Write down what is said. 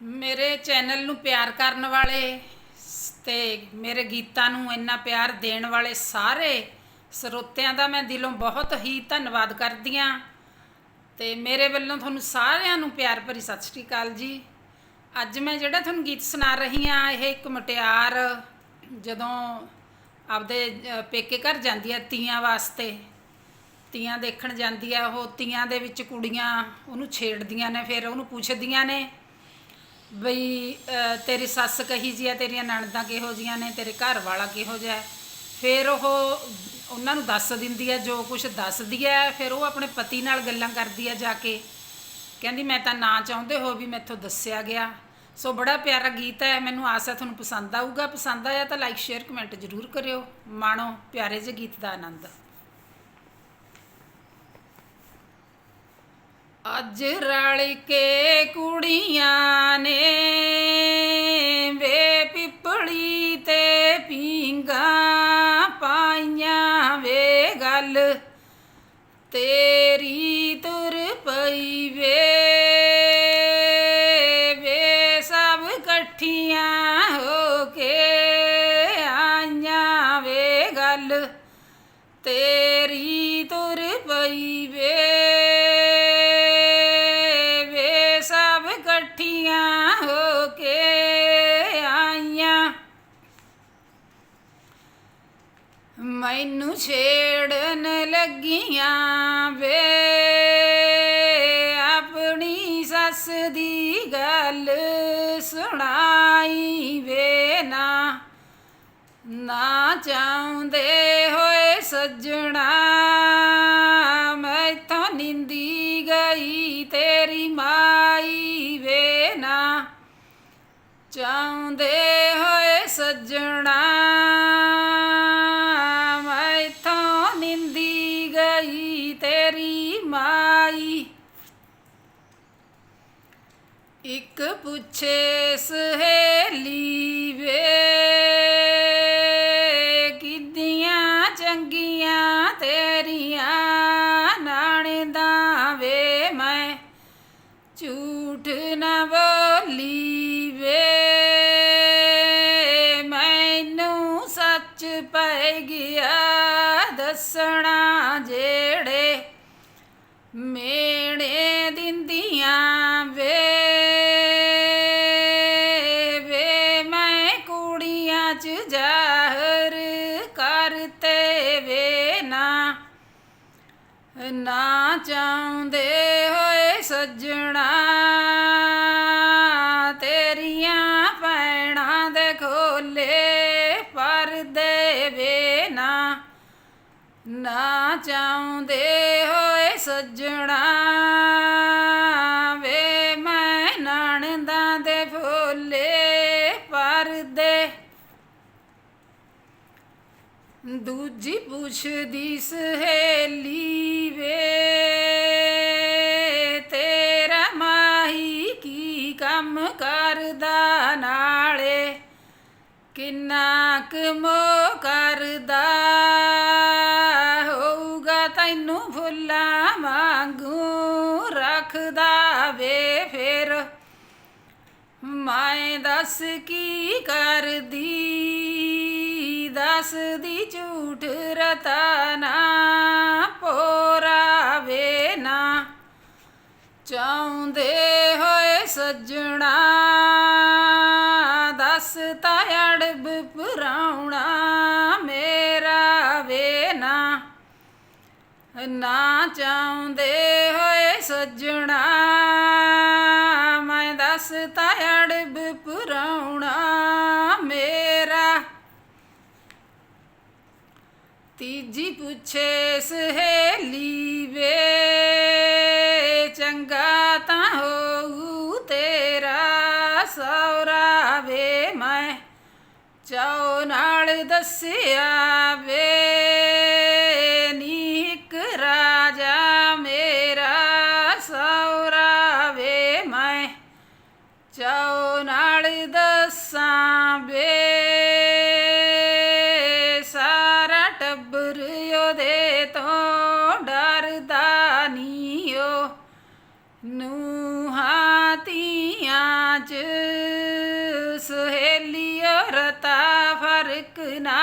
ਮੇਰੇ ਚੈਨਲ ਨੂੰ ਪਿਆਰ ਕਰਨ ਵਾਲੇ ਸ- ਤੇ ਮੇਰੇ ਗੀਤਾਂ ਨੂੰ ਇੰਨਾ ਪਿਆਰ ਦੇਣ ਵਾਲੇ ਸਾਰੇ ਸਰੋਤਿਆਂ ਦਾ ਮੈਂ ਦਿਲੋਂ ਬਹੁਤ ਹੀ ਧੰਨਵਾਦ ਕਰਦੀ ਹਾਂ ਤੇ ਮੇਰੇ ਵੱਲੋਂ ਤੁਹਾਨੂੰ ਸਾਰਿਆਂ ਨੂੰ ਪਿਆਰ ਭਰੀ ਸਤਿ ਸ਼੍ਰੀ ਅਕਾਲ ਜੀ। ਅੱਜ ਮੈਂ ਜਿਹੜਾ ਤੁਹਾਨੂੰ ਗੀਤ ਸੁਣਾ ਰਹੀ ਹਾਂ, ਇਹ ਇੱਕ ਮੁਟਿਆਰ ਜਦੋਂ ਆਪਦੇ ਪੇਕੇ ਘਰ ਜਾਂਦੀ ਹੈ ਤੀਆਂ ਵਾਸਤੇ, ਤੀਆਂ ਦੇਖਣ ਜਾਂਦੀ ਆ ਉਹ ਤੀਆਂ ਦੇ ਵਿੱਚ ਕੁੜੀਆਂ ਉਹਨੂੰ ਛੇੜਦੀਆਂ ਨੇ, ਫਿਰ ਉਹਨੂੰ ਪੁੱਛਦੀਆਂ ਨੇ ਬਈ ਅ, ਤੇਰੀ ਸੱਸ ਕਹੀ ਜੀ ਆ ਤੇਰੀਆਂ ਨਣਦਾਂ ਕਿਹੋ ਜੀਆਂ ਨੇ ਤੇਰੇ ਘਰ ਵਾਲਾ ਕਿਹੋ ਜਿਹਾ ਹੈ? ਫਿਰ ਉਹ ਉਹਨਾਂ ਨੂੰ ਦੱਸ ਦਿੰਦੀ ਹੈ ਜੋ ਕੁਝ ਦੱਸਦੀ ਹੈ ਫਿਰ ਉਹ ਆਪਣੇ ਪਤੀ ਨਾਲ ਗੱਲਾਂ ਕਰਦੀ ਹੈ ਜਾ ਕੇ। ਕਹਿੰਦੀ ਮੈਂ ਤਾਂ ਨਾ ਚਾਹੁੰਦੇ ਹੋ ਵੀ ਮੈਥੋਂ ਦੱਸਿਆ ਗਿਆ। ਸੋ ਬੜਾ ਪਿਆਰਾ ਗੀਤ ਹੈ ਮੈਨੂੰ ਆਸ ਹੈ ਤੁਹਾਨੂੰ ਪਸੰਦ ਆਊਗਾ। ਪਸੰਦ ਆਇਆ ਤਾਂ ਲਾਈਕ ਸ਼ੇਅਰ ਕਮੈਂਟ ਜ਼ਰੂਰ ਕਰਿਓ। ਮਾਣੋ ਪਿਆਰੇ ਜਿਹੇ ਗੀਤ ਦਾ ਆਨੰਦ। ਅੱਜ ਰਲ ਕੇ ਕੁੜੀਆਂ ਨੇ ਵੇ ਪਿਪਲੀ ਤੇ ਪੀਂਗਾ ਪਾਈਆਂ ਵੇ ਗੱਲ। ਤੇਰੀ ਤੁਰ ਪਈ ਵੇ ਵੇ ਸਭ ਇਕੱਠੀਆਂ ਹੋ ਕੇ ਆਈਆਂ ਵੇ ਗੱਲ। ਤੇ ਛੇੜਨ ਲੱਗੀਆਂ ਵੇ। ਆਪਣੀ ਸੱਸ ਦੀ ਗੱਲ ਸੁਣਾਈ ਵੇ ਨਾ। ਨਾ ਚਾਹੁੰਦੇ ਹੋਏ ਸੱਜਣਾ ਮੈਂ ਤਾਂ ਨਿੰਦੀ ਗਈ ਤੇਰੀ ਮਾਈ ਵੇ ਨਾ। ਚਾਹੁੰਦੇ ਹੋਏ ਸੱਜਣਾ ਇੱਕ ਪੁੱਛੇ ਸਹੇਲੀ ਵੇ ਕਿੱਦੀਆਂ ਚੰਗੀਆਂ ਤੇਰੀਆਂ ਨਾਣਦਾ ਵੇ ਮੈਂ ਝੂਠ ਨਾ ਕੁੜੀਆਂ ਚ ਜ਼ਾਹਰ ਕਰਤੇ ਵੇ ਨਾ। ਨਾ ਚਾਹੁੰਦੇ ਹੋਏ ਸੱਜਣਾ, ਤੇਰੀਆਂ ਪੈਣਾ ਦੇ ਖੋਲੇ ਪਰਦੇ ਵੇ ਨਾ। ਨਾ ਚਾਹੁੰਦੇ ਹੋਏ ਸੱਜਣਾ ਦੂਜੀ ਪੁੱਛਦੀ ਸਹੇਲੀ ਵੇ, ਤੇਰਾ ਮਾਹੀ ਕੀ ਕੰਮ ਕਰਦਾ ਨਾਲੇ? ਕਿੰਨਾ ਕਮੋ ਕਰਦਾ ਹੋਊਗਾ ਤੈਨੂੰ ਫੁੱਲਾਂ ਵਾਂਗੂ ਰੱਖਦਾ ਵੇ ਫੇਰ? ਮੈਂ ਦੱਸ ਕੀ ਕਰਦੀ ਦੱਸਦੀ ਝੂਠ ਰਤਨਾ ਪੋਰਾ ਵੇ ਨਾ। ਚਾਹੁੰਦੇ ਹੋਏ ਸੱਜਣਾ, ਦਸ ਤਾ ਅੜਬ ਪਰਾਉਣਾ ਮੇਰਾ ਵੇ ਨਾ। ਨਾ ਚਾਹੁੰਦੇ ਹੋਏ ਸੱਜਣਾ, ਮੈਂ ਦੱਸ ਤਾ ਅੜਬ ਪਰਾਉਣਾ ਮੇਰਾ ਤੀਜੀ ਪੁੱਛੇ ਸਹੇਲੀ ਵੇ, ਚੰਗਾ ਤਾਂ ਹੋਊ ਤੇਰਾ ਸੌਰਾ ਵੇ, ਮੈਂ ਚਾਉ ਨਾਲ ਦੱਸਿਆ ਵੇ। ਚ ਸਹੇਲੀ ਔਰਤਾ ਫ਼ਰਕ ਨਾ